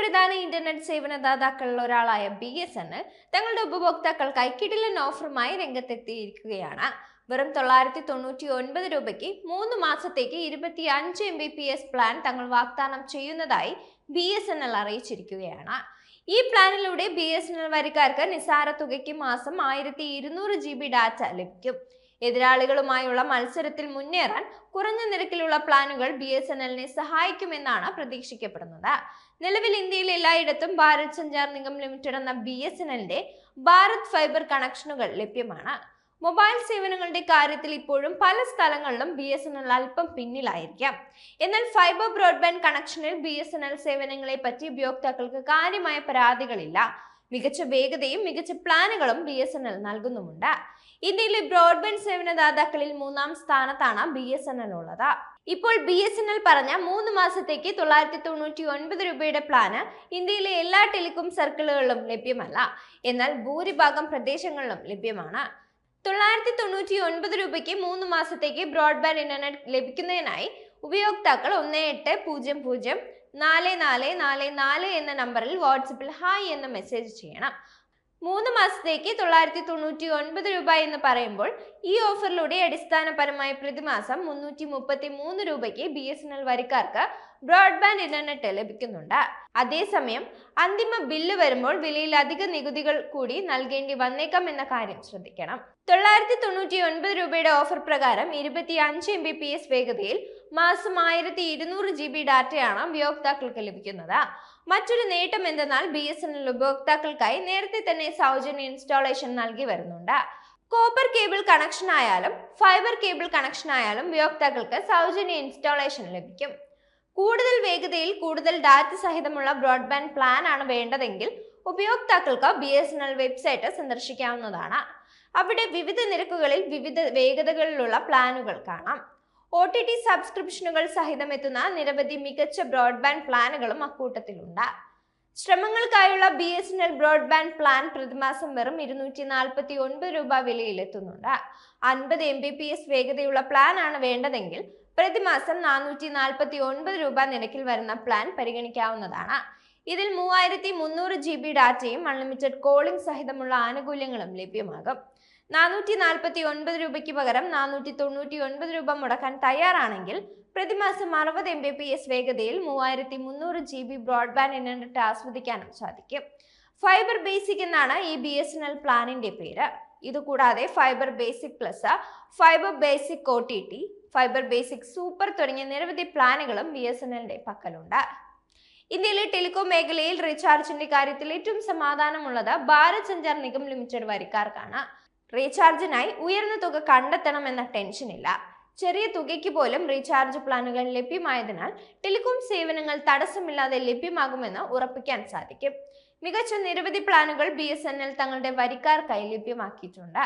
പ്രധാന ഇന്റർനെറ്റ് സേവനദാതാക്കളിൽ ഒരാളായ B S N L തങ്ങളുടെ ഉപഭോക്താക്കൾക്കായി കിടിലൻ ഓഫറുമായി രംഗത്തെത്തിയിരിക്കുകയാണ്. വെറും തൊള്ളായിരത്തി തൊണ്ണൂറ്റി ഒൻപത് രൂപയ്ക്ക് മൂന്ന് മാസത്തേക്ക് ഇരുപത്തി അഞ്ച് M B P S plan തങ്ങൾ വാഗ്ദാനം ചെയ്യുന്നതായി ബി എസ് എൻ എൽ അറിയിച്ചിരിക്കുകയാണ്. ഈ പ്ലാനിലൂടെ ബി എസ് എൻ എൽ വരിക്കാർക്ക് നിസാര തുകയ്ക്ക് മാസം ആയിരത്തി ഇരുന്നൂറ് ജി ബി ഡാറ്റ ലഭിക്കും. എതിരാളികളുമായുള്ള മത്സരത്തിൽ മുന്നേറാൻ കുറഞ്ഞ നിരക്കിലുള്ള പ്ലാനുകൾ ബി എസ് എൻ എല്ലിനെ സഹായിക്കുമെന്നാണ് പ്രതീക്ഷിക്കപ്പെടുന്നത്. നിലവിൽ ഇന്ത്യയിൽ എല്ലായിടത്തും ഭാരത് സഞ്ചാർ നിഗം ലിമിറ്റഡ് എന്ന ബി എസ് എൻ എല്ലിന്റെ ഭാരത് ഫൈബർ കണക്ഷനുകൾ ലഭ്യമാണ്. മൊബൈൽ സേവനങ്ങളുടെ കാര്യത്തിൽ ഇപ്പോഴും പല സ്ഥലങ്ങളിലും ബി എസ് എൻ എൽ അല്പം പിന്നിലായിരിക്കാം. എന്നാൽ ഫൈബർ ബ്രോഡ്ബാൻഡ് കണക്ഷനിൽ ബി എസ് എൻ എൽ സേവനങ്ങളെ പറ്റി ഉപയോക്താക്കൾക്ക് കാര്യമായ പരാതികളില്ല. മികച്ച വേഗതയും മികച്ച പ്ലാനുകളും ബി എസ് എൻ എൽ നൽകുന്നുമുണ്ട്. ഇന്ത്യയിലെ ബ്രോഡ്ബാൻഡ് സേവനദാതാക്കളിൽ മൂന്നാം സ്ഥാനത്താണ് ബി എസ് എൻ എൽ ഉള്ളത്. ഇപ്പോൾ ബി എസ് എൻ എൽ പറഞ്ഞ മൂന്ന് മാസത്തേക്ക് തൊള്ളായിരത്തി തൊണ്ണൂറ്റി ഒൻപത് രൂപയുടെ പ്ലാന് ഇന്ത്യയിലെ എല്ലാ ടെലികോം സർക്കിളുകളിലും ലഭ്യമല്ല. എന്നാൽ ഭൂരിഭാഗം പ്രദേശങ്ങളിലും ലഭ്യമാണ്. തൊള്ളായിരത്തി തൊണ്ണൂറ്റി ഒൻപത് രൂപയ്ക്ക് മൂന്ന് മാസത്തേക്ക് ബ്രോഡ്ബാൻഡ് ഇന്റർനെറ്റ് ലഭിക്കുന്നതിനായി ഉപയോക്താക്കൾ ഒന്ന് എട്ട് പൂജ്യം പൂജ്യം നാല് നാല് നാല് നാല് എന്ന നമ്പറിൽ വാട്സപ്പിൽ ഹായ് എന്ന് മെസ്സേജ് ചെയ്യണം. മൂന്ന് മാസത്തേക്ക് തൊള്ളായിരത്തി തൊണ്ണൂറ്റി ഒൻപത് രൂപ എന്ന് പറയുമ്പോൾ ഈ ഓഫറിലൂടെ അടിസ്ഥാനപരമായി പ്രതിമാസം മുന്നൂറ്റി മുപ്പത്തി മൂന്ന് രൂപയ്ക്ക് ബി എസ് എൻ എൽ വരിക്കാർക്ക് ബ്രോഡ്ബാൻഡ് ഇന്റർനെറ്റ് ലഭിക്കുന്നുണ്ട്. അതേസമയം അന്തിമ ബില്ല് വരുമ്പോൾ വിലയിൽ അധിക നികുതികൾ കൂടി നൽകേണ്ടി വന്നേക്കാം എന്ന കാര്യം ശ്രദ്ധിക്കണം. തൊള്ളായിരത്തി തൊണ്ണൂറ്റി ഒൻപത് രൂപയുടെ ഓഫർ പ്രകാരം ഇരുപത്തി അഞ്ച് എം ബി പി എസ് വേഗതയിൽ മാസം ആയിരത്തി ഇരുന്നൂറ് ജി ബി ഡാറ്റയാണ് ഉപയോക്താക്കൾക്ക് ലഭിക്കുന്നത്. മറ്റൊരു നേട്ടം എന്തെന്നാൽ ബി എസ് എൻ എൽ ഉപഭോക്താക്കൾക്കായി നേരത്തെ തന്നെ സൗജന്യ ഇൻസ്റ്റാളേഷൻ നൽകി വരുന്നുണ്ട്. കോപ്പർ കേബിൾ കണക്ഷൻ ആയാലും ഫൈബർ കേബിൾ കണക്ഷൻ ആയാലും ഉപയോക്താക്കൾക്ക് സൗജന്യ ഇൻസ്റ്റാളേഷൻ ലഭിക്കും. കൂടുതൽ വേഗതയിൽ കൂടുതൽ ഡാറ്റ സഹിതമുള്ള ബ്രോഡ്ബാൻഡ് പ്ലാൻ ആണ് വേണ്ടതെങ്കിൽ ഉപയോക്താക്കൾക്ക് B S N L website സന്ദർശിക്കാവുന്നതാണ്. അവിടെ വിവിധ നിരക്കുകളിൽ വിവിധ വേഗതകളിലുള്ള പ്ലാനുകൾ കാണാം. ഒ ടി ടി സബ്സ്ക്രിപ്ഷനുകൾ സഹിതം എത്തുന്ന നിരവധി മികച്ച ബ്രോഡ്ബാൻഡ് പ്ലാനുകളും അക്കൂട്ടത്തിലുണ്ട്. ശ്രമങ്ങൾക്കായുള്ള B S N L broadband plan പ്രതിമാസം വെറും ഇരുന്നൂറ്റി നാൽപ്പത്തി ഒൻപത് രൂപ വിലയിലെത്തുന്നുണ്ട്. അൻപത് എം ബി പി എസ് വേഗതയുള്ള പ്ലാൻ ആണ് വേണ്ടതെങ്കിൽ പ്രതിമാസം നാനൂറ്റി നാൽപ്പത്തി ഒൻപത് രൂപ നിരക്കിൽ വരുന്ന പ്ലാൻ പരിഗണിക്കാവുന്നതാണ്. ഇതിൽ മൂവായിരത്തി മുന്നൂറ് ജി ബി ഡാറ്റയും അൺലിമിറ്റഡ് കോളിംഗ് സഹിതമുള്ള ആനുകൂല്യങ്ങളും ലഭ്യമാകും. നാനൂറ്റി നാൽപ്പത്തി ഒൻപത് രൂപയ്ക്ക് പകരം നാനൂറ്റി തൊണ്ണൂറ്റി ഒൻപത് രൂപ മുടക്കാൻ തയ്യാറാണെങ്കിൽ പ്രതിമാസം അറുപത് എം ബി പി എസ് വേഗതയിൽ മൂവായിരത്തി മുന്നൂറ് ജി ബി ബ്രോഡ്ബാൻഡ് ഇന്റർനെറ്റ് ആസ്വദിക്കാനും സാധിക്കും. ഫൈബർ ബേസിക് എന്നാണ് ഈ ബി എസ് എൻ എൽ പ്ലാനിന്റെ പേര്. ഇതുകൂടാതെ fibre basic plus fibre basic O T T fibre basic super തുടങ്ങിയ നിരവധി പ്ലാനുകളും ബി എസ് എൻ എല്ലിന്റെ പക്കലുണ്ട്. ഇന്ത്യയിലെ ടെലികോം മേഖലയിൽ റീചാർജിന്റെ കാര്യത്തിൽ ഏറ്റവും സമാധാനമുള്ളത് ഭാരത് സഞ്ചാർ നിഗം ലിമിറ്റഡ് വരിക്കാർക്കാണ്. റീചാർജിനായി ഉയർന്ന തുക കണ്ടെത്തണം എന്ന ഇല്ല ചെറിയ തുകയ്ക്ക് പോലും റീചാർജ് പ്ലാനുകൾ ലഭ്യമായതിനാൽ ടെലികോം സേവനങ്ങൾ തടസ്സമില്ലാതെ ലഭ്യമാകുമെന്ന് ഉറപ്പിക്കാൻ സാധിക്കും. മികച്ച നിരവധി പ്ലാനുകൾ ബി തങ്ങളുടെ വരിക്കാർക്കായി ലഭ്യമാക്കിയിട്ടുണ്ട്.